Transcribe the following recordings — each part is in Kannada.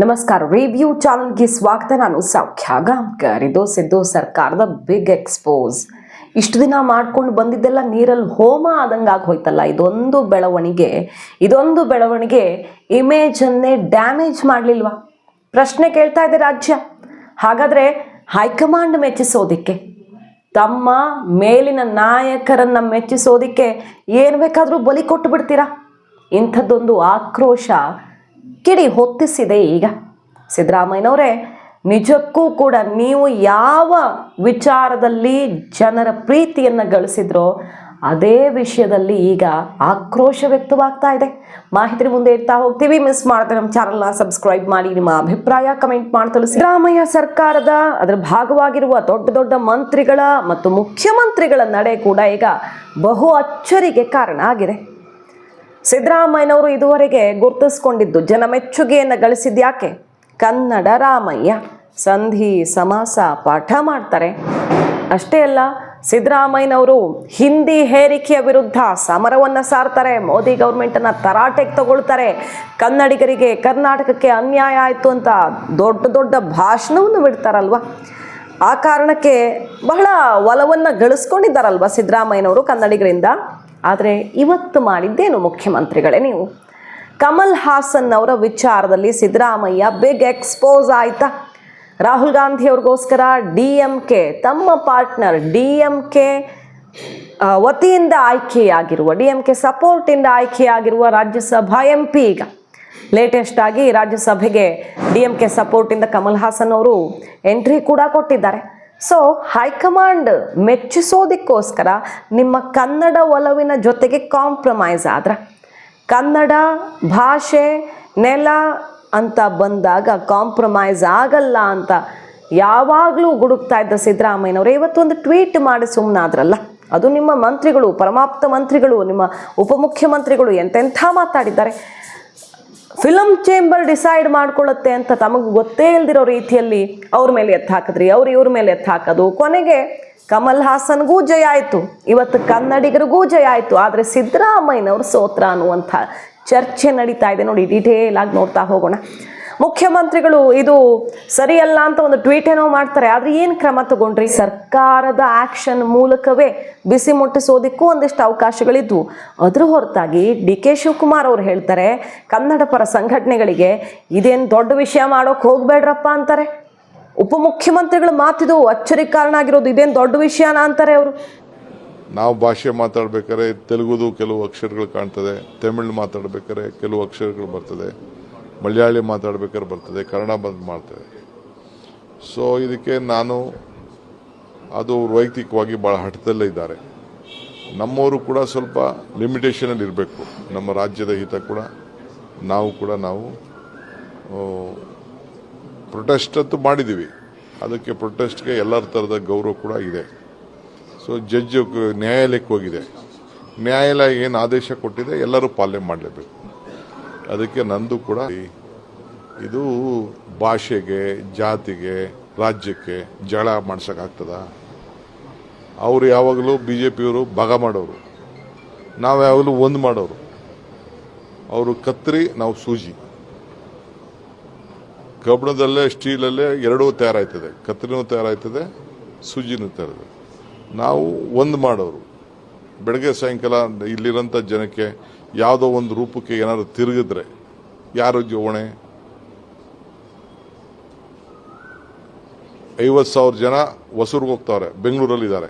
ನಮಸ್ಕಾರ. ರಿವ್ಯೂ ಚಾನಲ್ಗೆ ಸ್ವಾಗತ. ನಾನು ಸೌಖ್ಯ ಗಾಂವ್ಕರ್ ಇದು ಸಿದ್ದು ಸರ್ಕಾರದ ಬಿಗ್ ಎಕ್ಸ್ಪೋಸ್ ಇಷ್ಟು ದಿನ ಮಾಡ್ಕೊಂಡು ಬಂದಿದ್ದೆಲ್ಲ ನೀರಲ್ಲಿ ಹೋಮ ಆದಂಗೆ ಆಗಿ ಹೋಯ್ತಲ್ಲ. ಇದೊಂದು ಬೆಳವಣಿಗೆ. ಇದೊಂದು ಬೆಳವಣಿಗೆ ಇಮೇಜನ್ನೇ ಡ್ಯಾಮೇಜ್ ಮಾಡಲಿಲ್ವಾ? ಪ್ರಶ್ನೆ ಕೇಳ್ತಾ ಇದೆ ರಾಜ್ಯ. ಹಾಗಾದರೆ ಹೈಕಮಾಂಡ್ ಮೆಚ್ಚಿಸೋದಿಕ್ಕೆ, ತಮ್ಮ ಮೇಲಿನ ನಾಯಕರನ್ನ ಮೆಚ್ಚಿಸೋದಿಕ್ಕೆ ಏನು ಬೇಕಾದರೂ ಬಲಿ ಕೊಟ್ಟು ಬಿಡ್ತೀರಾ? ಇಂಥದ್ದೊಂದು ಆಕ್ರೋಶ ಕಿಡಿ ಹೊತ್ತಿಸಿದೆ ಈಗ. ಸಿದ್ದರಾಮಯ್ಯನವರೇ, ನಿಜಕ್ಕೂ ಕೂಡ ನೀವು ಯಾವ ವಿಚಾರದಲ್ಲಿ ಜನರ ಪ್ರೀತಿಯನ್ನು ಗಳಿಸಿದ್ರೋ ಅದೇ ವಿಷಯದಲ್ಲಿ ಈಗ ಆಕ್ರೋಶ ವ್ಯಕ್ತವಾಗ್ತಾ ಇದೆ. ಮಾಹಿತಿ ಮುಂದೆ ಇಡ್ತಾ ಹೋಗ್ತೀವಿ. ಮಿಸ್ ಮಾಡದೆ ನಮ್ಮ ಚಾನಲ್ನ ಸಬ್ಸ್ಕ್ರೈಬ್ ಮಾಡಿ, ನಿಮ್ಮ ಅಭಿಪ್ರಾಯ ಕಮೆಂಟ್ ಮಾಡಿ ತಿಳಿಸಿ. ಸಿದ್ದರಾಮಯ್ಯ ಸರ್ಕಾರದ ಅದರ ಭಾಗವಾಗಿರುವ ದೊಡ್ಡ ದೊಡ್ಡ ಮಂತ್ರಿಗಳ ಮತ್ತು ಮುಖ್ಯಮಂತ್ರಿಗಳ ನಡೆ ಕೂಡ ಈಗ ಬಹು ಅಚ್ಚರಿಗೆ ಕಾರಣ ಆಗಿದೆ. ಸಿದ್ದರಾಮಯ್ಯನವರು ಇದುವರೆಗೆ ಗುರುತಿಸ್ಕೊಂಡಿದ್ದು ಜನ ಮೆಚ್ಚುಗೆಯನ್ನು ಗಳಿಸಿದ್ಯಾಕೆ ಕನ್ನಡ ರಾಮಯ್ಯ ಸಂಧಿ ಸಮಾಸ ಪಾಠ ಮಾಡ್ತಾರೆ. ಅಷ್ಟೇ ಅಲ್ಲ, ಸಿದ್ದರಾಮಯ್ಯನವರು ಹಿಂದಿ ಹೇರಿಕೆಯ ವಿರುದ್ಧ ಸಮರವನ್ನು ಸಾರ್ತಾರೆ, ಮೋದಿ ಗೌರ್ಮೆಂಟನ್ನು ತರಾಟೆಗೆ ತಗೊಳ್ತಾರೆ, ಕನ್ನಡಿಗರಿಗೆ ಕರ್ನಾಟಕಕ್ಕೆ ಅನ್ಯಾಯ ಆಯಿತು ಅಂತ ದೊಡ್ಡ ದೊಡ್ಡ ಭಾಷಣವನ್ನು ಬಿಡ್ತಾರಲ್ವ? ಆ ಕಾರಣಕ್ಕೆ ಬಹಳ ಒಲವನ್ನು ಗಳಿಸ್ಕೊಂಡಿದ್ದಾರಲ್ವ ಸಿದ್ದರಾಮಯ್ಯನವರು ಕನ್ನಡಿಗರಿಂದ? ಆದರೆ ಇವತ್ತು ಮಾಡಿದ್ದೇನು ಮುಖ್ಯಮಂತ್ರಿಗಳೇ ನೀವು? ಕಮಲ್ ಹಾಸನ್ ಅವರ ವಿಚಾರದಲ್ಲಿ ಸಿದ್ದರಾಮಯ್ಯ ಬಿಗ್ ಎಕ್ಸ್ಪೋಸ್ ಆಯ್ತಾ? ರಾಹುಲ್ ಗಾಂಧಿ ಅವ್ರಿಗೋಸ್ಕರ ಡಿ ಎಂ ಕೆ, ತಮ್ಮ ಪಾರ್ಟ್ನರ್ ಡಿ ಎಂ ಕೆ ವತಿಯಿಂದ ಆಯ್ಕೆಯಾಗಿರುವ, ಡಿ ಎಂ ಕೆ ಸಪೋರ್ಟಿಂದ ಆಯ್ಕೆಯಾಗಿರುವ ರಾಜ್ಯಸಭಾ ಎಂ ಪಿ ಈಗ. ಲೇಟೆಸ್ಟ್ ಆಗಿ ರಾಜ್ಯಸಭೆಗೆ ಡಿ ಎಂ ಕೆ ಸಪೋರ್ಟಿಂದ ಕಮಲ್ ಹಾಸನ್ ಅವರು ಎಂಟ್ರಿ ಕೂಡ ಕೊಟ್ಟಿದ್ದಾರೆ. ಸೊ ಹೈಕಮಾಂಡ್ ಮೆಚ್ಚಿಸೋದಕ್ಕೋಸ್ಕರ ನಿಮ್ಮ ಕನ್ನಡ ಒಲವಿನ ಜೊತೆಗೆ ಕಾಂಪ್ರಮೈಸ್ ಆದ್ರ ಕನ್ನಡ ಭಾಷೆ ನೆಲ ಅಂತ ಬಂದಾಗ ಕಾಂಪ್ರಮೈಸ್ ಆಗಲ್ಲ ಅಂತ ಯಾವಾಗಲೂ ಗುಡುಕ್ತಾ ಇದ್ದ ಸಿದ್ದರಾಮಯ್ಯನವರು ಇವತ್ತೊಂದು ಟ್ವೀಟ್ ಮಾಡಿ ಸುಮ್ಮನಾದ್ರಲ್ಲ ಅದು ನಿಮ್ಮ ಮಂತ್ರಿಗಳು, ಪರಮಾಪ್ತ ಮಂತ್ರಿಗಳು, ನಿಮ್ಮ ಉಪಮುಖ್ಯಮಂತ್ರಿಗಳು ಎಂತೆಂಥ ಮಾತಾಡಿದ್ದಾರೆ. ಫಿಲಮ್ ಚೇಂಬರ್ ಡಿಸೈಡ್ ಮಾಡ್ಕೊಳ್ಳುತ್ತೆ ಅಂತ ತಮಗೆ ಗೊತ್ತೇ ಇಲ್ದಿರೋ ರೀತಿಯಲ್ಲಿ ಅವ್ರ ಮೇಲೆ ಎತ್ತು ಹಾಕಿದ್ರಿ, ಅವ್ರು ಇವ್ರ ಮೇಲೆ ಎತ್ತು ಹಾಕೋದು. ಕೊನೆಗೆ ಕಮಲ್ ಹಾಸನ್ಗೂ ಜಯ ಆಯಿತು. ಇವತ್ತು ಕನ್ನಡಿಗರಿಗೂ ಜಯ ಆಯಿತು. ಆದರೆ ಸಿದ್ದರಾಮಯ್ಯನವರು ಸೋತ್ರ ಅನ್ನುವಂಥ ಚರ್ಚೆ ನಡೀತಾ ಇದೆ. ನೋಡಿ ಡೀಟೇಲ್ ಆಗಿ ನೋಡ್ತಾ ಹೋಗೋಣ. ಮುಖ್ಯಮಂತ್ರಿಗಳು ಇದು ಸರಿಯಲ್ಲ ಅಂತ ಒಂದು ಟ್ವೀಟ್ ಏನೋ ಮಾಡ್ತಾರೆ. ಆದ್ರೆ ಏನು ಕ್ರಮ ತಗೊಂಡ್ರಿ? ಸರ್ಕಾರದ ಆಕ್ಷನ್ ಮೂಲಕವೇ ಬಿಸಿ ಮುಟ್ಟಿಸೋದಿಕ್ಕೂ ಒಂದಿಷ್ಟು ಅವಕಾಶಗಳಿದ್ವು. ಅದ್ರ ಹೊರತಾಗಿ ಡಿ ಕೆ ಶಿವಕುಮಾರ್ ಅವ್ರು ಹೇಳ್ತಾರೆ ಕನ್ನಡ ಪರ ಸಂಘಟನೆಗಳಿಗೆ ಇದೇನು ದೊಡ್ಡ ವಿಷಯ ಮಾಡೋಕೆ ಹೋಗ್ಬೇಡ್ರಪ್ಪ ಅಂತಾರೆ. ಉಪಮುಖ್ಯಮಂತ್ರಿಗಳು ಮಾತಿದು ಅಚ್ಚರಿ ಕಾರಣ ಆಗಿರೋದು ಇದೇನು ದೊಡ್ಡ ವಿಷಯನ ಅಂತಾರೆ ಅವರು. ನಾವು ಭಾಷೆ ಮಾತಾಡ್ಬೇಕಾದ್ರೆ ತೆಲುಗುದು ಕೆಲವು ಅಕ್ಷರಗಳು ಕಾಣ್ತದೆ, ತಮಿಳು ಮಾತಾಡ್ಬೇಕಾದ್ರೆ ಕೆಲವು ಅಕ್ಷರಗಳು ಬರ್ತದೆ. ಮಲಯಾಳಿ ಮಾತಾಡ್ಬೇಕಾದ್ರೆ ಬರ್ತದೆ, ಕನ್ನಡ ಬಂದು ಮಾಡ್ತದೆ. ಸೊ ಇದಕ್ಕೆ ನಾನು ಅದು ವೈಯಕ್ತಿಕವಾಗಿ ಭಾಳ ಹಠದಲ್ಲೇ ಇದ್ದಾರೆ. ನಮ್ಮವರು ಕೂಡ ಸ್ವಲ್ಪ ಲಿಮಿಟೇಷನಲ್ಲಿ ಇರಬೇಕು. ನಮ್ಮ ರಾಜ್ಯದ ಹಿತ ಕೂಡ ನಾವು ಕೂಡ ನಾವು ಪ್ರೊಟೆಸ್ಟ್ ಅಂತೂ ಮಾಡಿದ್ದೀವಿ. ಅದಕ್ಕೆ ಪ್ರೊಟೆಸ್ಟ್ಗೆ ಎಲ್ಲರ ಥರದ ಗೌರವ ಕೂಡ ಇದೆ. ಸೊ ಜಡ್ಜ್ ನ್ಯಾಯಾಲಯಕ್ಕೆ ಹೋಗಿದೆ. ನ್ಯಾಯಾಲಯ ಏನು ಆದೇಶ ಕೊಟ್ಟಿದೆ ಎಲ್ಲರೂ ಪಾಲನೆ ಮಾಡಲೇಬೇಕು. ಅದಕ್ಕೆ ನಂದು ಕೂಡ ಇದು ಭಾಷೆಗೆ, ಜಾತಿಗೆ, ರಾಜ್ಯಕ್ಕೆ ಜಳ ಮಾಡ್ಸೋಕ್ಕಾಗ್ತದ. ಅವರು ಯಾವಾಗಲೂ ಬಿ ಜೆ ಪಿಯವರು ಭಾಗ ಮಾಡೋರು. ನಾವು ಯಾವಾಗಲೂ ಒಂದು ಮಾಡೋರು. ಅವರು ಕತ್ರಿ, ನಾವು ಸೂಜಿ. ಕಬ್ಬಣದಲ್ಲೇ, ಸ್ಟೀಲಲ್ಲೇ ಎರಡೂ ತಯಾರಾಯ್ತದೆ. ಕತ್ರಿನೂ ತಯಾರಾಯ್ತದೆ, ಸೂಜಿನೂ ತಯಾರಿದೆ ನಾವು ಒಂದು ಮಾಡೋರು. ಬೆಳಗ್ಗೆ ಸಾಯಂಕಾಲ ಇಲ್ಲಿರೋಂಥ ಜನಕ್ಕೆ ಯಾವುದೋ ಒಂದು ರೂಪಕ್ಕೆ ಏನಾದ್ರು ತಿರುಗಿದ್ರೆ, ಯಾರು ಜೋಣೆ ಐವತ್ತು ಸಾವಿರ ಜನ ಹೊಸೂರ್ಗೆ ಹೋಗ್ತಾವ್ರೆ ಬೆಂಗಳೂರಲ್ಲಿದ್ದಾರೆ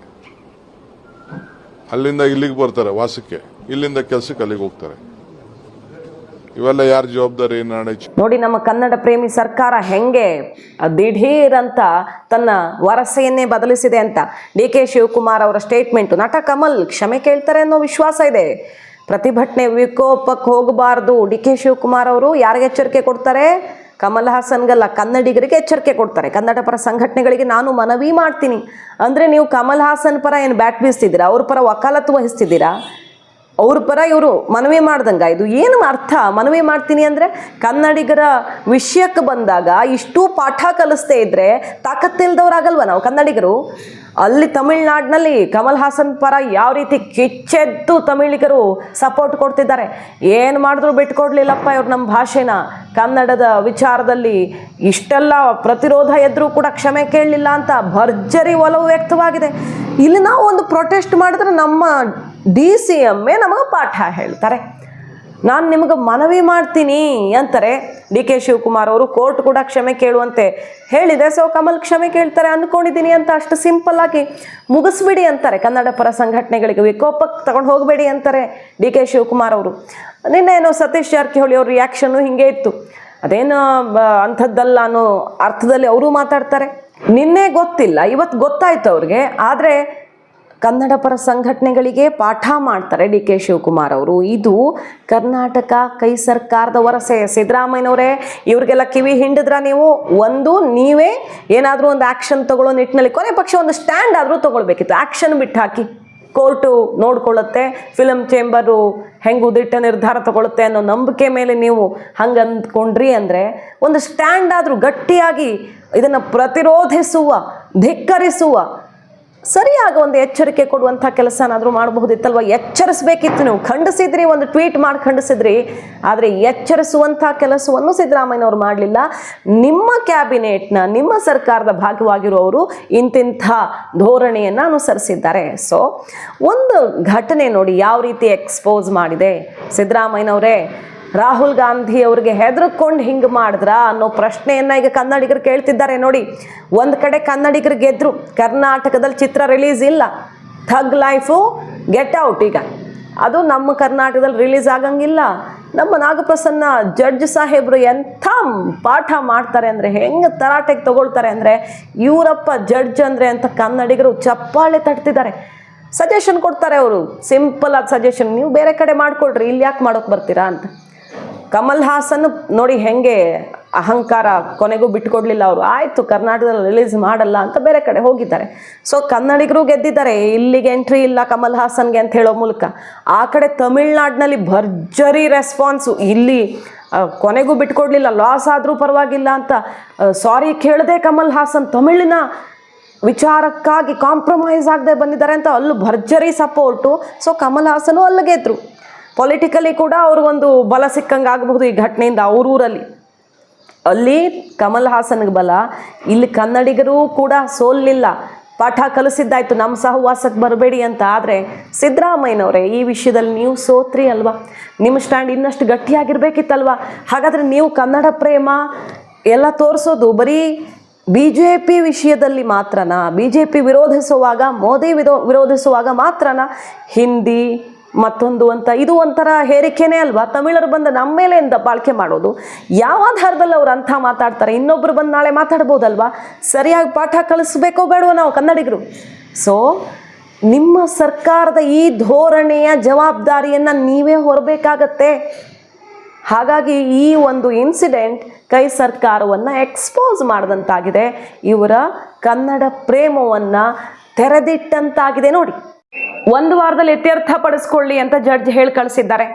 ಅಲ್ಲಿಂದ ಇಲ್ಲಿಗೆ ಬರ್ತಾರೆ ವಾಸಕ್ಕೆ, ಇಲ್ಲಿಂದ ಕೆಲಸಕ್ಕೆ ಅಲ್ಲಿಗೆ ಹೋಗ್ತಾರೆ. ಇವೆಲ್ಲ ಯಾರ ಜವಾಬ್ದಾರಿ? ನೋಡಿ, ನಮ್ಮ ಕನ್ನಡ ಪ್ರೇಮಿ ಸರ್ಕಾರ ಹೆಂಗೆ ದಿಢೀರ್ ಅಂತ ತನ್ನ ವರಸೆಯನ್ನೇ ಬದಲಿಸಿದೆ ಅಂತ ಡಿ ಕೆ ಶಿವಕುಮಾರ್ ಅವರ ಸ್ಟೇಟ್ಮೆಂಟ್ ನಟ ಕಮಲ್ ಕ್ಷಮೆ ಕೇಳ್ತಾರೆ ಅನ್ನೋ ವಿಶ್ವಾಸ ಇದೆ. ಪ್ರತಿಭಟನೆ ವಿಕೋಪಕ್ಕೆ ಹೋಗಬಾರ್ದು. ಡಿ ಕೆ ಶಿವಕುಮಾರ್ ಅವರು ಯಾರಿಗೆ ಎಚ್ಚರಿಕೆ ಕೊಡ್ತಾರೆ? ಕಮಲ್ ಹಾಸನ್ಗಲ್ಲ ಕನ್ನಡಿಗರಿಗೆ ಎಚ್ಚರಿಕೆ ಕೊಡ್ತಾರೆ. ಕನ್ನಡ ಪರ ಸಂಘಟನೆಗಳಿಗೆ ನಾನು ಮನವಿ ಮಾಡ್ತೀನಿ. ಅಂದರೆ ನೀವು ಕಮಲ್ ಹಾಸನ್ ಪರ ಏನು ಬ್ಯಾಟ್ ಬೀಸ್ತಿದ್ದೀರಾ? ಅವ್ರ ಪರ ವಕಾಲತ್ತು ವಹಿಸ್ತಿದ್ದೀರಾ? ಅವ್ರ ಪರ ಇವರು ಮನವಿ ಮಾಡ್ದಂಗೆ? ಇದು ಏನು ಅರ್ಥ? ಮನವಿ ಮಾಡ್ತೀನಿ ಅಂದರೆ ಕನ್ನಡಿಗರ ವಿಷಯಕ್ಕೆ ಬಂದಾಗ ಇಷ್ಟು ಪಾಠ ಕಲಿಸ್ತೇ ತಾಕತ್ತಿಲ್ದವ್ರು ತಾಕತ್ತಿಲ್ದವ್ರಾಗಲ್ವ ನಾವು ಕನ್ನಡಿಗರು? ಅಲ್ಲಿ ತಮಿಳ್ನಾಡಿನಲ್ಲಿ ಕಮಲ್ ಹಾಸನ್ ಪರ ಯಾವ ರೀತಿ ಕಿಚ್ಚೆದ್ದು ತಮಿಳಿಗರು ಸಪೋರ್ಟ್ ಕೊಡ್ತಿದ್ದಾರೆ. ಏನು ಮಾಡಿದ್ರು ಬಿಟ್ಕೊಡ್ಲಿಲ್ಲಪ್ಪ ಇವ್ರು ನಮ್ಮ ಭಾಷೆನ. ಕನ್ನಡದ ವಿಚಾರದಲ್ಲಿ ಇಷ್ಟೆಲ್ಲ ಪ್ರತಿರೋಧ ಎದ್ರೂ ಕೂಡ ಕ್ಷಮೆ ಕೇಳಲಿಲ್ಲ ಅಂತ ಭರ್ಜರಿ ಒಲವು ವ್ಯಕ್ತವಾಗಿದೆ. ಇಲ್ಲಿ ನಾವು ಒಂದು ಪ್ರೊಟೆಸ್ಟ್ ಮಾಡಿದ್ರೆ ನಮ್ಮ ಡಿ ಸಿ ಎಮ್ಮೆ ನಮಗೆ ಪಾಠ ಹೇಳ್ತಾರೆ. ನಾನು ನಿಮಗೆ ಮನವಿ ಮಾಡ್ತೀನಿ ಅಂತಾರೆ. ಡಿ ಕೆ ಶಿವಕುಮಾರ್ ಅವರು ಕೋರ್ಟ್ ಕೂಡ ಕ್ಷಮೆ ಕೇಳುವಂತೆ ಹೇಳಿದೆ. ಸೊ ಕಮಲ್ ಕ್ಷಮೆ ಕೇಳ್ತಾರೆ ಅಂದ್ಕೊಂಡಿದ್ದೀನಿ ಅಂತ ಅಷ್ಟು ಸಿಂಪಲ್ ಆಗಿ ಮುಗಿಸ್ಬಿಡಿ ಅಂತಾರೆ. ಕನ್ನಡ ಪರ ಸಂಘಟನೆಗಳಿಗೆ ವಿಕೋಪಕ್ಕೆ ತಗೊಂಡು ಹೋಗಬೇಡಿ ಅಂತಾರೆ ಡಿ ಕೆ ಶಿವಕುಮಾರ್ ಅವರು. ನಿನ್ನೇನೋ ಸತೀಶ್ ಜಾರಕಿಹೊಳಿ ಅವ್ರ ರಿಯಾಕ್ಷನ್ನು ಹಿಂಗೆ ಇತ್ತು. ಅದೇನು ಅಂಥದ್ದಲ್ಲ ಅನ್ನೋ ಅರ್ಥದಲ್ಲಿ ಅವರು ಮಾತಾಡ್ತಾರೆ. ನಿನ್ನೆ ಗೊತ್ತಿಲ್ಲ, ಇವತ್ತು ಗೊತ್ತಾಯ್ತು ಅವ್ರಿಗೆ. ಆದರೆ ಕನ್ನಡ ಪರ ಸಂಘಟನೆಗಳಿಗೆ ಪಾಠ ಮಾಡ್ತಾರೆ ಡಿ ಕೆ ಶಿವಕುಮಾರ್ ಅವರು. ಇದು ಕರ್ನಾಟಕ ಕೈ ಸರ್ಕಾರದ ವರಸೆ. ಸಿದ್ದರಾಮಯ್ಯನವರೇ, ಇವ್ರಿಗೆಲ್ಲ ಕಿವಿ ಹಿಂಡಿದ್ರ ನೀವು ಒಂದು, ನೀವೇ ಏನಾದರೂ ಒಂದು ಆ್ಯಕ್ಷನ್ ತಗೊಳ್ಳೋ ನಿಟ್ಟಿನಲ್ಲಿ, ಕೊನೆ ಪಕ್ಷ ಒಂದು ಸ್ಟ್ಯಾಂಡ್ ಆದರೂ ತೊಗೊಳ್ಬೇಕಿತ್ತು. ಆ್ಯಕ್ಷನ್ ಬಿಟ್ಟು ಹಾಕಿ. ಕೋರ್ಟು ನೋಡ್ಕೊಳ್ಳುತ್ತೆ ಫಿಲಮ್ ಚೇಂಬರು ಹೆಂಗೆ ಉದಿಟ್ಟ ನಿರ್ಧಾರ ತಗೊಳುತ್ತೆ ಅನ್ನೋ ನಂಬಿಕೆ ಮೇಲೆ ನೀವು ಹಂಗೆ ಅಂದ್ಕೊಂಡ್ರಿ ಅಂದರೆ, ಒಂದು ಸ್ಟ್ಯಾಂಡ್ ಆದರೂ ಗಟ್ಟಿಯಾಗಿ ಇದನ್ನು ಪ್ರತಿರೋಧಿಸುವ, ಧಿಕ್ಕರಿಸುವ ಸರಿಯಾಗಿ ಒಂದು ಎಚ್ಚರಿಕೆ ಕೊಡುವಂಥ ಕೆಲಸನಾದರೂ ಮಾಡಬಹುದಿತ್ತಲ್ವ? ಎಚ್ಚರಿಸಬೇಕಿತ್ತು ನೀವು. ಖಂಡಿಸಿದ್ರಿ, ಒಂದು ಟ್ವೀಟ್ ಮಾಡಿ ಖಂಡಿಸಿದ್ರಿ. ಆದರೆ ಎಚ್ಚರಿಸುವಂಥ ಕೆಲಸವನ್ನು ಸಿದ್ದರಾಮಯ್ಯನವರು ಮಾಡಲಿಲ್ಲ. ನಿಮ್ಮ ಕ್ಯಾಬಿನೆಟ್ನ, ನಿಮ್ಮ ಸರ್ಕಾರದ ಭಾಗವಾಗಿರುವವರು ಇಂತಿಂಥ ಧೋರಣೆಯನ್ನು ಅನುಸರಿಸಿದ್ದಾರೆ. ಸೊ ಒಂದು ಘಟನೆ ನೋಡಿ ಯಾವ ರೀತಿ ಎಕ್ಸ್ಪೋಸ್ ಮಾಡಿದೆ ಸಿದ್ದರಾಮಯ್ಯನವರೇ. ರಾಹುಲ್ ಗಾಂಧಿ ಅವ್ರಿಗೆ ಹೆದರ್ಕೊಂಡು ಹಿಂಗೆ ಮಾಡಿದ್ರಾ ಅನ್ನೋ ಪ್ರಶ್ನೆಯನ್ನು ಈಗ ಕನ್ನಡಿಗರು ಕೇಳ್ತಿದ್ದಾರೆ ನೋಡಿ. ಒಂದು ಕಡೆ ಕನ್ನಡಿಗರು ಗೆದ್ರು, ಕರ್ನಾಟಕದಲ್ಲಿ ಚಿತ್ರ ರಿಲೀಸ್ ಇಲ್ಲ. ಥಗ್ ಲೈಫು, ಗೆಟ್ ಔಟ್ ಈಗ. ಅದು ನಮ್ಮ ಕರ್ನಾಟಕದಲ್ಲಿ ರಿಲೀಸ್ ಆಗಂಗಿಲ್ಲ. ನಮ್ಮ ನಾಗಪ್ರಸನ್ನ ಜಡ್ಜ್ ಸಾಹೇಬರು ಎಂಥ ಪಾಠ ಮಾಡ್ತಾರೆ ಅಂದರೆ, ಹೆಂಗೆ ತರಾಟೆಗೆ ತಗೊಳ್ತಾರೆ ಅಂದರೆ, ಇವರಪ್ಪ ಜಡ್ಜ್ ಅಂದರೆ ಅಂತ ಕನ್ನಡಿಗರು ಚಪ್ಪಾಳೆ ತಟ್ತಿದ್ದಾರೆ. ಸಜೆಷನ್ ಕೊಡ್ತಾರೆ ಅವರು. ಸಿಂಪಲ್ ಆಗಿ ಸಜೆಷನ್ ನೀವು ಬೇರೆ ಕಡೆ ಮಾಡಿಕೊಳ್ರಿ, ಇಲ್ಲಿ ಯಾಕೆ ಮಾಡೋಕೆ ಬರ್ತೀರಾ ಅಂತ. ಕಮಲ್ ಹಾಸನ್ ನೋಡಿ ಹೆಂಗೆ ಅಹಂಕಾರ ಕೊನೆಗೂ ಬಿಟ್ಟುಕೊಡ್ಲಿಲ್ಲ ಅವರು. ಆಯಿತು, ಕರ್ನಾಟಕದಲ್ಲಿ ರಿಲೀಸ್ ಮಾಡಲ್ಲ ಅಂತ ಬೇರೆ ಕಡೆ ಹೋಗಿದ್ದಾರೆ. ಸೊ ಕನ್ನಡಿಗರು ಗೆದ್ದಿದ್ದಾರೆ. ಇಲ್ಲಿಗೆ ಎಂಟ್ರಿ ಇಲ್ಲ ಕಮಲ್ ಹಾಸನ್ಗೆ ಅಂತ ಹೇಳೋ ಮೂಲಕ. ಆ ಕಡೆ ತಮಿಳ್ನಾಡಿನಲ್ಲಿ ಭರ್ಜರಿ ರೆಸ್ಪಾನ್ಸು ಇಲ್ಲಿ ಕೊನೆಗೂ ಬಿಟ್ಕೊಡ್ಲಿಲ್ಲ. ಲಾಸ್ ಆದರೂ ಪರವಾಗಿಲ್ಲ ಅಂತ ಸಾರಿ ಕೇಳದೆ ಕಮಲ್ ಹಾಸನ್ ತಮಿಳಿನ ವಿಚಾರಕ್ಕಾಗಿ ಕಾಂಪ್ರಮೈಸ್ ಆಗದೆ ಬಂದಿದ್ದಾರೆ ಅಂತ ಅಲ್ಲೂ ಭರ್ಜರಿ ಸಪೋರ್ಟು ಸೊ ಕಮಲ್ ಹಾಸನು ಅಲ್ಲಿ ಗೆದ್ರು. ಪೊಲಿಟಿಕಲಿ ಕೂಡ ಅವ್ರಿಗೊಂದು ಬಲ ಸಿಕ್ಕಂಗೆ ಆಗಬಹುದು ಈ ಘಟನೆಯಿಂದ ಅವ್ರೂರಲ್ಲಿ ಅಲ್ಲಿ ಕಮಲ್ ಹಾಸನ್ಗೆ ಬಲ, ಇಲ್ಲಿ ಕನ್ನಡಿಗರು ಕೂಡ ಸೋಲಿಲ್ಲ ಪಾಠ ಕಲಿಸಿದ್ದಾಯ್ತು ನಮ್ಮ ಸಹವಾಸಕ್ಕೆ ಬರಬೇಡಿ ಅಂತ. ಆದರೆ ಸಿದ್ದರಾಮಯ್ಯನವರೇ, ಈ ವಿಷಯದಲ್ಲಿ ನೀವು ಸೋತ್ರಿ ಅಲ್ವಾ? ನಿಮ್ಮ ಸ್ಟ್ಯಾಂಡ್ ಇನ್ನಷ್ಟು ಗಟ್ಟಿಯಾಗಿರ್ಬೇಕಿತ್ತಲ್ವಾ? ಹಾಗಾದರೆ ನೀವು ಕನ್ನಡ ಪ್ರೇಮ ಎಲ್ಲ ತೋರಿಸೋದು ಬರೀ ಬಿ ಜೆ ಪಿ ವಿಷಯದಲ್ಲಿ ಮಾತ್ರನಾ? ಬಿ ಜೆ ಪಿ ವಿರೋಧಿಸುವಾಗ, ಮೋದಿ ವಿರೋ, ವಿರೋಧಿಸುವಾಗ ಮಾತ್ರನಾ? ಹಿಂದಿ ಮತ್ತೊಂದು ಅಂತ, ಇದು ಒಂಥರ ಹೇರಿಕೆನೇ ಅಲ್ವಾ? ತಮಿಳರು ಬಂದು ನಮ್ಮ ಮೇಲೆ ಬಾಳ್ಕೆ ಮಾಡೋದು. ಯಾವ ಆಧಾರದಲ್ಲಿ ಅವ್ರು ಅಂಥ ಮಾತಾಡ್ತಾರೆ? ಇನ್ನೊಬ್ರು ಬಂದು ನಾಳೆ ಮಾತಾಡ್ಬೋದಲ್ವಾ? ಸರಿಯಾಗಿ ಪಾಠ ಕಲಿಸ್ಬೇಕೋ ಬೇಡವೋ ನಾವು ಕನ್ನಡಿಗರು? ಸೊ ನಿಮ್ಮ ಸರ್ಕಾರದ ಈ ಧೋರಣೆಯ ಜವಾಬ್ದಾರಿಯನ್ನು ನೀವೇ ಹೊರಬೇಕಾಗತ್ತೆ. ಹಾಗಾಗಿ ಈ ಒಂದು ಇನ್ಸಿಡೆಂಟ್ ಕೈ ಸರ್ಕಾರವನ್ನು ಎಕ್ಸ್ಪೋಸ್ ಮಾಡಿದಂತಾಗಿದೆ. ಇವರ ಕನ್ನಡ ಪ್ರೇಮವನ್ನು ತೆರೆದಿಟ್ಟಂತಾಗಿದೆ ನೋಡಿ. ಒಂದು ವಾರದಲ್ಲಿ ಇತ್ಯರ್ಥ ಪಡಿಸ್ಕೊಳ್ಳಿ ಅಂತ ಜಡ್ಜ್ ಹೇಳಿ ಕಳಿಸಿದ್ದಾರೆ.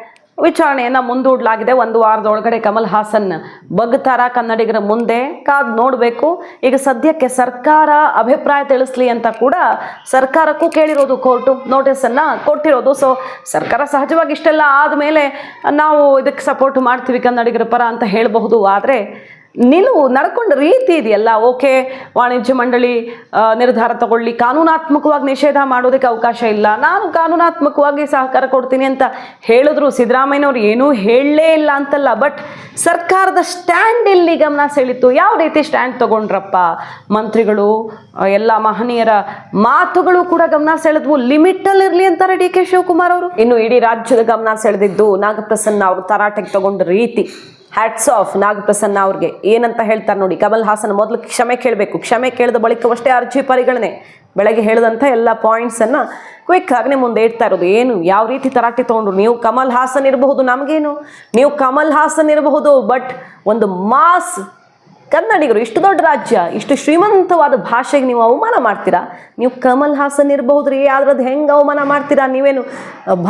ವಿಚಾರಣೆಯನ್ನು ಮುಂದೂಡಲಾಗಿದೆ. ಒಂದು ವಾರದೊಳಗಡೆ ಕಮಲ್ ಹಾಸನ್ ಬಗ್ತಾರ. ಕನ್ನಡಿಗರ ಮುಂದೆ ಕಾದ್ ನೋಡಬೇಕು. ಈಗ ಸದ್ಯಕ್ಕೆ ಸರ್ಕಾರ ಅಭಿಪ್ರಾಯ ತಿಳಿಸ್ಲಿ ಅಂತ ಕೂಡ ಸರ್ಕಾರಕ್ಕೂ ಕೇಳಿರೋದು ಕೋರ್ಟು ನೋಟಿಸನ್ನು ಕೊಟ್ಟಿರೋದು. ಸೊ ಸರ್ಕಾರ ಸಹಜವಾಗಿ ಇಷ್ಟೆಲ್ಲ ಆದಮೇಲೆ ನಾವು ಇದಕ್ಕೆ ಸಪೋರ್ಟ್ ಮಾಡ್ತೀವಿ ಕನ್ನಡಿಗರ ಪರ ಅಂತ ಹೇಳಬಹುದು. ಆದರೆ ನಿಲುವು ನಡ್ಕೊಂಡ ರೀತಿ ಇದೆಯಲ್ಲ? ಓಕೆ, ವಾಣಿಜ್ಯ ಮಂಡಳಿ ನಿರ್ಧಾರ ತಗೊಳ್ಳಿ. ಕಾನೂನಾತ್ಮಕವಾಗಿ ನಿಷೇಧ ಮಾಡೋದಕ್ಕೆ ಅವಕಾಶ ಇಲ್ಲ. ನಾನು ಕಾನೂನಾತ್ಮಕವಾಗಿ ಸಹಕಾರ ಕೊಡ್ತೀನಿ ಅಂತ ಹೇಳಿದ್ರು. ಸಿದ್ದರಾಮಯ್ಯನವ್ರು ಏನೂ ಹೇಳಲೇ ಇಲ್ಲ ಅಂತಲ್ಲ. ಬಟ್ ಸರ್ಕಾರದ ಸ್ಟ್ಯಾಂಡ್ ಇಲ್ಲಿ ಗಮನ ಸೆಳೀತು ಯಾವ ರೀತಿ ಸ್ಟ್ಯಾಂಡ್ ತಗೊಂಡ್ರಪ್ಪ? ಮಂತ್ರಿಗಳು ಎಲ್ಲ ಮಹನೀಯರ ಮಾತುಗಳು ಕೂಡ ಗಮನ ಸೆಳೆದ್ವು. ಲಿಮಿಟಲ್ಲಿ ಇರಲಿ ಅಂತಾರೆ ಡಿ ಕೆ ಶಿವಕುಮಾರ್ ಅವರು. ಇನ್ನು ಇಡೀ ರಾಜ್ಯದ ಗಮನ ಸೆಳೆದಿದ್ದು ನಾಗಪ್ರಸನ್ನ ಅವರು ತರಾಟೆಗೆ ತಗೊಂಡ ರೀತಿ. ಹ್ಯಾಟ್ಸ್ ಆಫ್ ನಾಗಪ್ರಸನ್ನ ಅವ್ರಿಗೆ. ಏನಂತ ಹೇಳ್ತಾರೆ ನೋಡಿ, ಕಮಲ್ ಹಾಸನ್ ಮೊದಲು ಕ್ಷಮೆ ಕೇಳಬೇಕು. ಕ್ಷಮೆ ಕೇಳಿದ ಬಳಿಕವಷ್ಟೇ ಅರ್ಜಿ ಪರಿಗಣನೆ. ಬೆಳಗ್ಗೆ ಹೇಳಿದಂಥ ಎಲ್ಲ ಪಾಯಿಂಟ್ಸನ್ನು ಕ್ವಿಕ್ ಆಗನೆ ಮುಂದೆ ಇಡ್ತಾ ಇರೋದು. ಏನು, ಯಾವ ರೀತಿ ತರಾಟೆ ತೊಗೊಂಡ್ರು? ನೀವು ಕಮಲ್ ಹಾಸನ್ ಇರಬಹುದು, ನಮಗೇನು? ನೀವು ಕಮಲ್ ಹಾಸನ್ ಇರಬಹುದು ಬಟ್ ಒಂದು ಮಾಸ್ ಕನ್ನಡಿಗರು, ಇಷ್ಟು ದೊಡ್ಡ ರಾಜ್ಯ, ಇಷ್ಟು ಶ್ರೀಮಂತವಾದ ಭಾಷೆಗೆ ನೀವು ಅವಮಾನ ಮಾಡ್ತೀರಾ? ನೀವು ಕಮಲ್ ಹಾಸನ್ ಇರಬಹುದು ರೀ ಆದ್ರೆ ಅದು ಹೆಂಗೆ ಅವಮಾನ ಮಾಡ್ತೀರಾ? ನೀವೇನು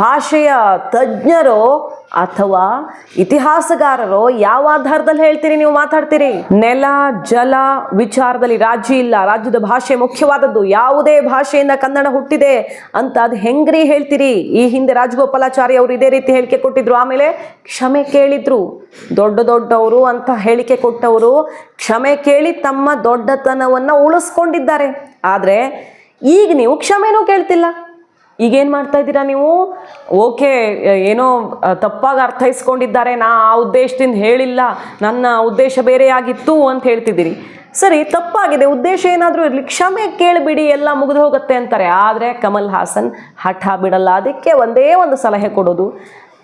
ಭಾಷೆಯ ತಜ್ಞರು ಅಥವಾ ಇತಿಹಾಸಗಾರರೋ ಯಾವ ಆಧಾರದಲ್ಲಿ ಹೇಳ್ತೀರಿ ನೀವು ಮಾತಾಡ್ತೀರಿ? ನೆಲ, ಜಲ ವಿಚಾರದಲ್ಲಿ ರಾಜ್ಯ ಇಲ್ಲ. ರಾಜ್ಯದ ಭಾಷೆ ಮುಖ್ಯವಾದದ್ದು. ಯಾವುದೇ ಭಾಷೆಯಿಂದ ಕನ್ನಡ ಹುಟ್ಟಿದೆ ಅಂತ ಅದು ಹೆಂಗ್ರಿ ಹೇಳ್ತೀರಿ? ಈ ಹಿಂದೆ ರಾಜಗೋಪಾಲಾಚಾರ್ಯ ಅವರು ಇದೇ ರೀತಿ ಹೇಳಿಕೆ ಕೊಟ್ಟಿದ್ರು. ಆಮೇಲೆ ಕ್ಷಮೆ ಕೇಳಿದ್ರು. ದೊಡ್ಡ ದೊಡ್ಡವರು ಅಂತ ಹೇಳಿಕೆ ಕೊಟ್ಟವರು ಕ್ಷಮೆ ಕೇಳಿ ತಮ್ಮ ದೊಡ್ಡತನವನ್ನ ಉಳಿಸ್ಕೊಂಡಿದ್ದಾರೆ. ಆದ್ರೆ ಈಗ ನೀವು ಕ್ಷಮೆನೂ ಕೇಳ್ತಿಲ್ಲ. ಈಗೇನು ಮಾಡ್ತಾ ಇದ್ದೀರಾ ನೀವು? ಓಕೆ, ಏನೋ ತಪ್ಪಾಗಿ ಅರ್ಥೈಸ್ಕೊಂಡಿದ್ದಾರೆ, ನಾ ಆ ಉದ್ದೇಶದಿಂದ ಹೇಳಿಲ್ಲ, ನನ್ನ ಉದ್ದೇಶ ಬೇರೆಯಾಗಿತ್ತು ಅಂತ ಹೇಳ್ತಿದ್ದೀರಿ. ಸರಿ, ತಪ್ಪಾಗಿದೆ, ಉದ್ದೇಶ ಏನಾದರೂ ಇರಲಿ, ಕ್ಷಮೆ ಕೇಳಿಬಿಡಿ, ಎಲ್ಲ ಮುಗಿದು ಹೋಗುತ್ತೆ ಅಂತಾರೆ. ಆದರೆ ಕಮಲ್ ಹಾಸನ್ ಹಠ ಬಿಡಲ್ಲ, ಅದಕ್ಕೆ ಒಂದೇ ಒಂದು ಸಲಹೆ ಕೊಡೋದು.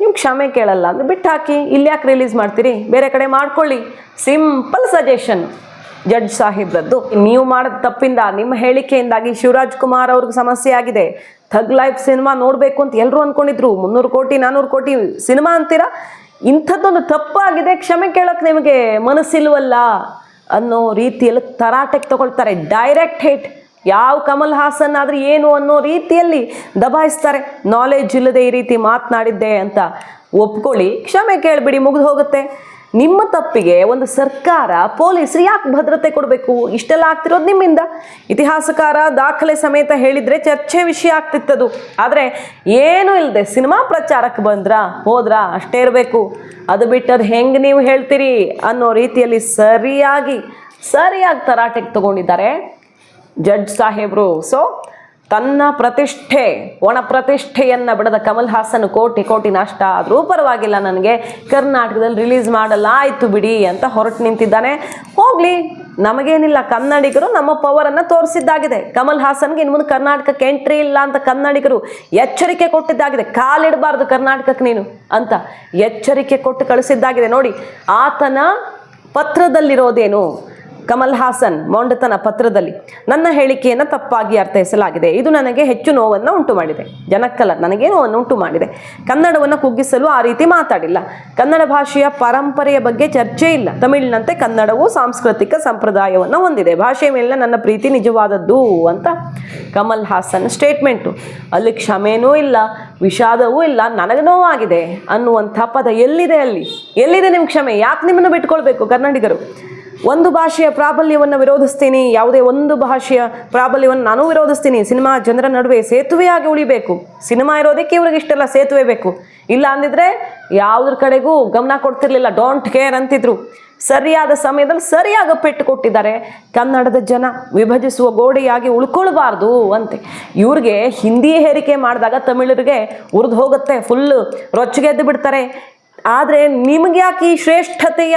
ನೀವು ಕ್ಷಮೆ ಕೇಳಲ್ಲ ಅಂದರೆ ಬಿಟ್ಟು ಹಾಕಿ ಇಲ್ಲಿ ಯಾಕೆ ರಿಲೀಸ್ ಮಾಡ್ತೀರಿ? ಬೇರೆ ಕಡೆ ಮಾಡ್ಕೊಳ್ಳಿ. ಸಿಂಪಲ್ ಸಜೆಷನ್ ಜಡ್ಜ್ ಸಾಹೇಬ್ರದ್ದು. ನೀವು ಮಾಡಿದ ತಪ್ಪಿಂದ, ನಿಮ್ಮ ಹೇಳಿಕೆಯಿಂದಾಗಿ ಶಿವರಾಜ್ ಕುಮಾರ್ ಅವ್ರಿಗೆ ಸಮಸ್ಯೆ ಆಗಿದೆ. ಥಗ್ ಲೈಫ್ ಸಿನಿಮಾ ನೋಡಬೇಕು ಅಂತ ಎಲ್ಲರೂ ಅನ್ಕೊಂಡಿದ್ರು. ಮುನ್ನೂರು ಕೋಟಿ ನಾನ್ನೂರು ಕೋಟಿ ಸಿನಿಮಾ ಅಂತೀರಾ? ಇಂಥದ್ದೊಂದು ತಪ್ಪಾಗಿದೆ. ಕ್ಷಮೆ ಕೇಳೋಕೆ ನಿಮಗೆ ಮನಸ್ಸಿಲ್ವಲ್ಲ ಅನ್ನೋ ರೀತಿಯಲ್ಲಿ ತರಾಟೆಗೆ ತಗೊಳ್ತಾರೆ. ಡೈರೆಕ್ಟ್ ಹೇಟ್ ಯಾವ ಕಮಲ್ ಹಾಸನ್ ಆದ್ರೆ ಏನು ಅನ್ನೋ ರೀತಿಯಲ್ಲಿ ದಬಾಯಿಸ್ತಾರೆ. ನಾಲೆಜ್ ಇಲ್ಲದೆ ಈ ರೀತಿ ಮಾತನಾಡಿದ್ದೆ ಅಂತ ಒಪ್ಕೊಳ್ಳಿ. ಕ್ಷಮೆ ಕೇಳಿಬಿಡಿ, ಮುಗಿದು ಹೋಗುತ್ತೆ. ನಿಮ್ಮ ತಪ್ಪಿಗೆ ಒಂದು ಸರ್ಕಾರ, ಪೊಲೀಸರು ಯಾಕೆ ಭದ್ರತೆ ಕೊಡಬೇಕು? ಇಷ್ಟೆಲ್ಲ ಆಗ್ತಿರೋದು ನಿಮ್ಮಿಂದ. ಇತಿಹಾಸಕಾರ ದಾಖಲೆ ಸಮೇತ ಹೇಳಿದರೆ ಚರ್ಚೆ ವಿಷಯ ಆಗ್ತಿತ್ತದು. ಆದರೆ ಏನೂ ಇಲ್ಲದೆ ಸಿನಿಮಾ ಪ್ರಚಾರಕ್ಕೆ ಬಂದ್ರ? ಹೋದ್ರ? ಅಷ್ಟೇ ಇರಬೇಕು. ಅದು ಬಿಟ್ಟು ಅದು ಹೆಂಗೆ ನೀವು ಹೇಳ್ತೀರಿ ಅನ್ನೋ ರೀತಿಯಲ್ಲಿ ಸರಿಯಾಗಿ ಸರಿಯಾಗಿ ತರಾಟೆಗೆ ತಗೊಂಡಿದ್ದಾರೆ ಜಡ್ಜ್ ಸಾಹೇಬರು. ಸೊ ತನ್ನ ಪ್ರತಿಷ್ಠೆ ಒಣ ಪ್ರತಿಷ್ಠೆಯನ್ನು ಬಿಡದ ಕಮಲ್ ಹಾಸನ್ ಕೋಟಿ ಕೋಟಿ ನಷ್ಟ ಆದರೂ ಪರವಾಗಿಲ್ಲ ನನಗೆ. ಕರ್ನಾಟಕದಲ್ಲಿ ರಿಲೀಸ್ ಮಾಡಲ್ಲ ಆಯ್ತು ಬಿಡಿ ಅಂತ ಹೊರಟು ನಿಂತಿದ್ದಾನೆ. ಹೋಗ್ಲಿ, ನಮಗೇನಿಲ್ಲ, ಕನ್ನಡಿಗರು ನಮ್ಮ ಪವರನ್ನು ತೋರಿಸಿದ್ದಾಗಿದೆ. ಕಮಲ್ ಹಾಸನ್ಗೆ ಇನ್ನು ಮುಂದೆ ಕರ್ನಾಟಕಕ್ಕೆ ಎಂಟ್ರಿ ಇಲ್ಲ ಅಂತ ಕನ್ನಡಿಗರು ಎಚ್ಚರಿಕೆ ಕೊಟ್ಟಿದ್ದಾಗಿದೆ. ಕಾಲಿಡಬಾರ್ದು ಕರ್ನಾಟಕಕ್ಕೆ ನೀನು ಅಂತ ಎಚ್ಚರಿಕೆ ಕೊಟ್ಟು ಕಳಿಸಿದ್ದಾಗಿದೆ. ನೋಡಿ, ಆತನ ಪತ್ರದಲ್ಲಿರೋದೇನು? ಕಮಲ್ ಹಾಸನ್ ಮೊಂಡತನ ಪತ್ರದಲ್ಲಿ ನನ್ನ ಹೇಳಿಕೆಯನ್ನು ತಪ್ಪಾಗಿ ಅರ್ಥೈಸಲಾಗಿದೆ. ಇದು ನನಗೆ ಹೆಚ್ಚು ನೋವನ್ನು ಉಂಟು ಮಾಡಿದೆ ಜನಕ್ಕಲ್ಲ, ನನಗೆ ನೋವನ್ನು ಉಂಟು ಮಾಡಿದೆ ಕನ್ನಡವನ್ನು ಕುಗ್ಗಿಸಲು ಆ ರೀತಿ ಮಾತಾಡಿಲ್ಲ. ಕನ್ನಡ ಭಾಷೆಯ ಪರಂಪರೆಯ ಬಗ್ಗೆ ಚರ್ಚೆ ಇಲ್ಲ. ತಮಿಳಿನಂತೆ ಕನ್ನಡವು ಸಾಂಸ್ಕೃತಿಕ ಸಂಪ್ರದಾಯವನ್ನು ಹೊಂದಿದೆ. ಭಾಷೆಯ ಮೇಲಿನ ನನ್ನ ಪ್ರೀತಿ ನಿಜವಾದದ್ದು ಅಂತ ಕಮಲ್ ಹಾಸನ್ ಸ್ಟೇಟ್ಮೆಂಟು. ಅಲ್ಲಿ ಕ್ಷಮೆನೂ ಇಲ್ಲ, ವಿಷಾದವೂ ಇಲ್ಲ, ನನಗೆ ನೋವಾಗಿದೆ ಅನ್ನುವಂಥ ಪದ ಎಲ್ಲಿದೆ ಅಲ್ಲಿ? ಎಲ್ಲಿದೆ ನಿಮ್ಮ ಕ್ಷಮೆ? ಯಾಕೆ ನಿಮ್ಮನ್ನು ಬಿಟ್ಕೊಳ್ಬೇಕು ಕನ್ನಡಿಗರು ಒಂದು ಭಾಷೆಯ ಪ್ರಾಬಲ್ಯವನ್ನು ವಿರೋಧಿಸ್ತೀನಿ, ಯಾವುದೇ ಒಂದು ಭಾಷೆಯ ಪ್ರಾಬಲ್ಯವನ್ನು ನಾನು ವಿರೋಧಿಸ್ತೀನಿ, ಸಿನಿಮಾ ಜನರ ನಡುವೆ ಸೇತುವೆಯಾಗಿ ಉಳಿಬೇಕು. ಸಿನಿಮಾ ಇರೋದಕ್ಕೆ ಇವ್ರಿಗೆ ಇಷ್ಟೆಲ್ಲ ಸೇತುವೆ ಬೇಕು. ಇಲ್ಲ ಅಂದಿದ್ರೆ ಯಾವುದ್ರ ಕಡೆಗೂ ಗಮನ ಕೊಡ್ತಿರ್ಲಿಲ್ಲ ಡೋಂಟ್ ಕೇರ್ ಅಂತಿದ್ರು. ಸರಿಯಾದ ಸಮಯದಲ್ಲಿ ಸರಿಯಾಗಿ ಪೆಟ್ಟು ಕೊಟ್ಟಿದ್ದಾರೆ. ಕನ್ನಡದ ಜನ ವಿಭಜಿಸುವ ಗೋಡೆಯಾಗಿ ಉಳ್ಕೊಳ್ಬಾರ್ದು ಅಂತೆ. ಇವ್ರಿಗೆ ಹಿಂದಿ ಹೇರಿಕೆ ಮಾಡಿದಾಗ ತಮಿಳರಿಗೆ ಉರಿದು ಹೋಗುತ್ತೆ ಫುಲ್ ರೊಚ್ಚಿಗೆದ್ದು ಬಿಡ್ತಾರೆ. ಆದರೆ ನಿಮ್ಗೆ ಯಾಕೆ ಈ ಶ್ರೇಷ್ಠತೆಯ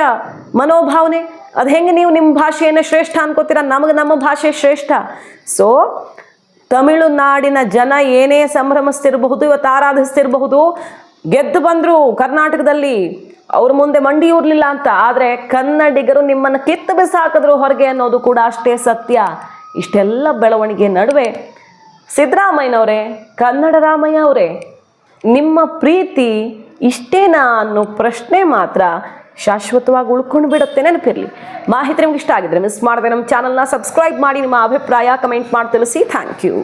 ಮನೋಭಾವನೆ? ಅದು ಹೆಂಗೆ ನೀವು ನಿಮ್ಮ ಭಾಷೆಯನ್ನು ಶ್ರೇಷ್ಠ ಅನ್ಕೋತೀರ? ನಮಗೆ ನಮ್ಮ ಭಾಷೆ ಶ್ರೇಷ್ಠ. ಸೊ ತಮಿಳುನಾಡಿನ ಜನ ಏನೇ ಸಂಭ್ರಮಿಸ್ತಿರಬಹುದು, ಇವತ್ತು ಆರಾಧಿಸ್ತಿರಬಹುದು, ಗೆದ್ದು ಬಂದರು ಕರ್ನಾಟಕದಲ್ಲಿ, ಅವ್ರ ಮುಂದೆ ಮಂಡಿ ಊರ್ಲಿಲ್ಲ ಅಂತ, ಆದರೆ ಕನ್ನಡಿಗರು ನಿಮ್ಮನ್ನು ಕಿತ್ತು ಬಿಸಾಕಿದ್ರು ಹೊರಗೆ ಅನ್ನೋದು ಕೂಡ ಅಷ್ಟೇ ಸತ್ಯ. ಇಷ್ಟೆಲ್ಲ ಬೆಳವಣಿಗೆ ನಡುವೆ ಸಿದ್ದರಾಮಯ್ಯನವರೇ, ಕನ್ನಡ ರಾಮಯ್ಯ ಅವರೇ, ನಿಮ್ಮ ಪ್ರೀತಿ ಇಷ್ಟೇನಾ ಅನ್ನೋ ಪ್ರಶ್ನೆ ಮಾತ್ರ ಶಾಶ್ವತವಾಗಿ ಉಳ್ಕೊಂಡು ಬಿಡುತ್ತೆ ನೆನಪಿರಲಿ. ಮಾಹಿತಿ ನಿಮ್ಗೆ ಇಷ್ಟ ಆಗಿದ್ರೆ ಮಿಸ್ ಮಾಡದೆ ನಮ್ಮ ಚಾನಲ್ನ ಸಬ್ಸ್ಕ್ರೈಬ್ ಮಾಡಿ, ನಿಮ್ಮ ಅಭಿಪ್ರಾಯ ಕಮೆಂಟ್ ಮಾಡಿ ತಿಳಿಸಿ. Thank you